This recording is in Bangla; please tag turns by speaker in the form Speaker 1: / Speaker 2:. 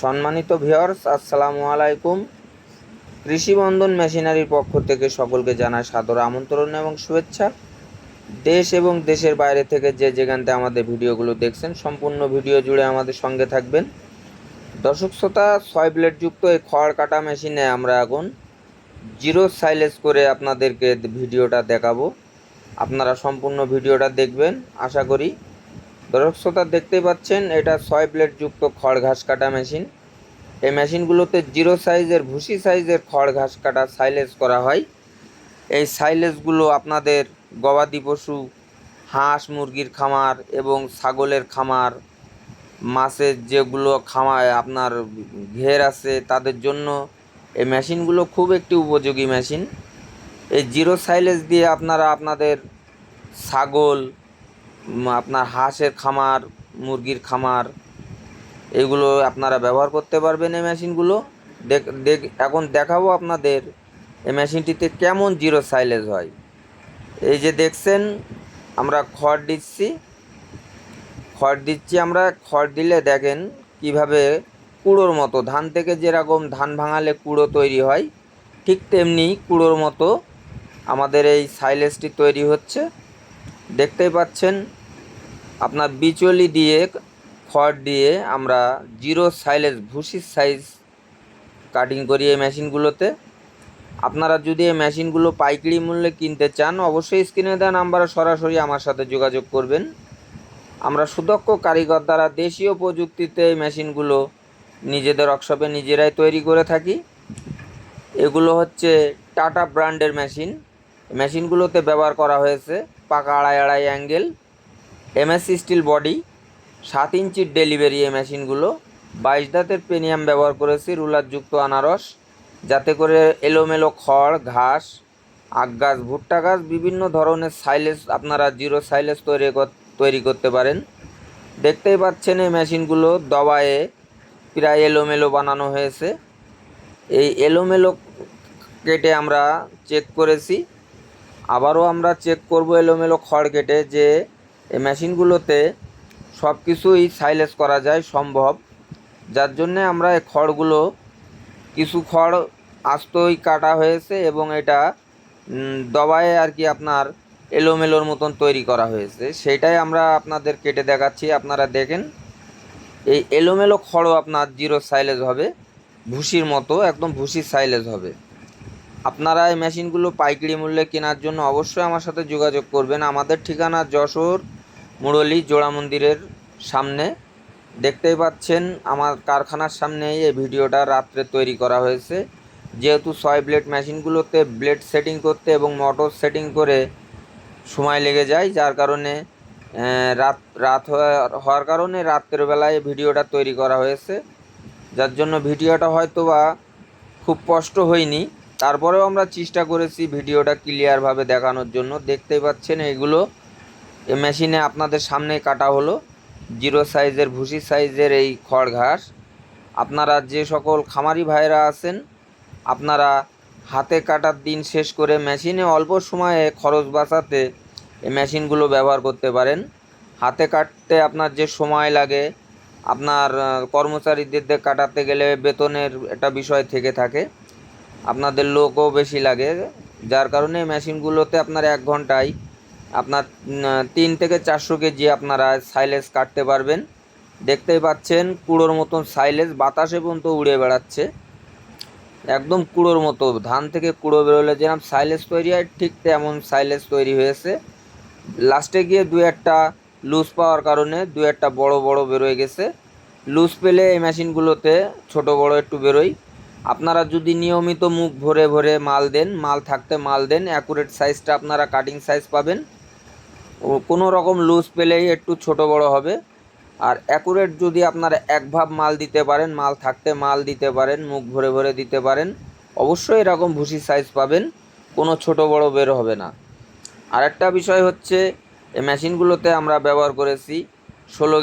Speaker 1: সম্মানিত ভিওর্স আসসালামু আলাইকুম। কৃষি বন্ধন মেশিনারির পক্ষ থেকে সকলকে জানাই সাদর আমন্ত্রণ এবং শুভেচ্ছা। দেশ এবং দেশের বাইরে থেকে যে যেখান থেকে আমাদের ভিডিওগুলো দেখছেন, সম্পূর্ণ ভিডিও জুড়ে আমাদের সঙ্গে থাকবেন। দর্শক শ্রোতা, ছয় ব্লেডযুক্ত এই খড় কাটা মেশিনে আমরা এখন জিরো সাইলেজ করে আপনাদেরকে ভিডিওটা দেখাবো। আপনারা সম্পূর্ণ ভিডিওটা দেখবেন, আশা করি দর্শক শ্রোতা, দেখতেই পাচ্ছেন, এটা ছয় ব্লেড যুক্ত খড় ঘাস কাটা মেশিন। এই মেশিনগুলোতে জিরো সাইজের, ভুসি সাইজের খড় ঘাস কাটা সাইলেজ করা হয়। এই সাইলেজগুলো আপনাদের গবাদি পশু, হাঁস, মুরগির খামার এবং ছাগলের খামার, মাছের যেগুলো খামায় আপনার ঘের আছে, তাদের জন্য এই মেশিনগুলো খুব একটি উপযোগী মেশিন। এই জিরো সাইলেজ দিয়ে আপনারা আপনাদের ছাগল আপনার হাঁসের খামার, মুরগির খামার, এগুলো আপনারা ব্যবহার করতে পারবেন এই মেশিনগুলো। দেখ, এখন দেখাবো আপনাদের এই মেশিনটিতে কেমন জিরো সাইলেজ হয়। এই যে দেখছেন, আমরা খড় দিচ্ছি। খড় দিচ্ছি আমরা, খড় দিলে দেখেন কীভাবে কুড়োর মতো, ধান থেকে যেরকম ধান ভাঙালে কুড়ো তৈরি হয়, ঠিক তেমনি কুড়োর মতো আমাদের এই সাইলেজটি তৈরি হচ্ছে। দেখতেই পাচ্ছেন আপনার বিচলি দিয়ে, খড় দিয়ে আমরা জিরো সাইলেজ, ভুসির সাইজ কাটিং করি এই মেশিনগুলোতে। আপনারা যদি এই মেশিনগুলো পাইকারি মূল্যে কিনতে চান, অবশ্যই স্ক্রিনে দেওয়া নাম্বারে সরাসরি আমার সাথে যোগাযোগ করবেন। আমরা সুদক্ষ কারিগর দ্বারা দেশীয় প্রযুক্তিতে এই মেশিনগুলো নিজেদের ওয়ার্কশপে নিজেরাই তৈরি করে থাকি। এগুলো হচ্ছে টাটা ব্র্যান্ডের মেশিন। মেশিনগুলোতে ব্যবহার করা হয়েছে পাকা আড়াই আড়াই অ্যাঙ্গেল। এমএসসি স্টিল বডি সাত ইঞ্চির ডেলিভারি এই মেশিনগুলো, বাইশ দাঁতের পেনিয়াম ব্যবহার করেছি, রুলারযুক্ত আনারস, যাতে করে এলোমেলো খড়, ঘাস, আখ গাছ, ভুট্টা গাছ, বিভিন্ন ধরনের সাইলেজ আপনারা জিরো সাইলেজ তৈরি তৈরি করতে পারেন। দেখতেই পাচ্ছেন এই মেশিনগুলো দবায়ে প্রায় এলোমেলো বানানো হয়েছে। এই এলোমেলো কেটে আমরা চেক করেছি। আবারও আমরা চেক করব এলোমেলো খড় কেটে যে এই মেশিনগুলোতে সব কিছুই সাইলেজ করা যায় সম্ভব। যার জন্যে আমরা এই খড়গুলো কিছু খড় আস্তই কাটা হয়েছে এবং এটা দবায়ে আর কি আপনার এলোমেলোর মতন তৈরি করা হয়েছে। সেটাই আমরা আপনাদের কেটে দেখাচ্ছি, আপনারা দেখেন। এই এলোমেলো খড়ও আপনার জিরো সাইলেজ হবে, ভুসির মতো, একদম ভুসির সাইলেজ হবে। আপনারা এই মেশিনগুলো পাইকারি মূল্যে কেনার জন্য অবশ্যই আমার সাথে যোগাযোগ করবেন। আমাদের ঠিকানা যশোর মুরলী জোড়া মন্দিরের সামনে। দেখতেই পাচ্ছেন, আমার কারখানার সামনেই এই ভিডিওটা রাত্রে তৈরি করা হয়েছে। যেহেতু ছয় ব্লেড মেশিনগুলোতে ব্লেড সেটিং করতে এবং মোটর সেটিং করে সময় লেগে যায়, যার কারণে রাত রাত হওয়া- হওয়ার কারণে রাত্রেবেলায় ভিডিওটা তৈরি করা হয়েছে। যার জন্য ভিডিওটা হয়তো বা খুব কষ্ট হয়নি। তারপরেও আমরা চেষ্টা করেছি ভিডিওটা ক্লিয়ারভাবে দেখানোর জন্য। দেখতেই পাচ্ছেন, এগুলো এ মেশিনে আপনাদের সামনে কাটা হলো। জিরো সাইজের, ভুসি সাইজের এই খড় ঘাস। আপনারা যে সকল খামারি ভাইরা আছেন, আপনারা হাতে কাটার দিন শেষ করে মেশিনে অল্প সময়ে খরচ বাঁচাতে এই মেশিনগুলো ব্যবহার করতে পারেন। হাতে কাটতে আপনার যে সময় লাগে, আপনার কর্মচারীদের দিয়ে কাটাতে গেলে বেতনের একটা বিষয় থেকে থাকে। আপনাদের লোকও বেশি লাগে, যার কারণে মেশিনগুলোতে আপনার এক ঘন্টায় আপনার তিন থেকে চারশো কেজি আপনারা সাইলেজ কাটতে পারবেন। দেখতেই পাচ্ছেন, কুড়োর মতন সাইলেজ বাতাসে পর্যন্ত উড়ে বেড়াচ্ছে। একদম কুড়োর মতো, ধান থেকে কুড়ো বেরোলে যেরকম সাইলেজ তৈরি হয়, ঠিক তেমন সাইলেজ তৈরি হয়েছে। লাস্টে গিয়ে দু একটা লুজ পাওয়ার কারণে দু একটা বড় বড় বেরোয় গেছে। লুজ পেলে এই মেশিনগুলোতে ছোট বড় একটু বেরোয়। আপনারা যদি নিয়মিত মুখ ভরে ভরে মাল দেন, মাল থাকতে মাল দেন অ্যাকুরেট সাইজটা আপনারা কাটিং সাইজ পাবেন। কোনো রকম লুজ পেলেই একটু ছোট বড় হবে। আর অ্যাকুরেট যদি আপনারা এক ভাব মাল দিতে পারেন, মাল থাকতে মাল দিতে পারেন, মুখ ভরে ভরে দিতে পারেন, অবশ্যই এরকম ভুসি সাইজ পাবেন, কোনো ছোট বড় বের হবে না। আর একটা বিষয় হচ্ছে, এই মেশিনগুলোতে আমরা ব্যবহার করেছি ষোলো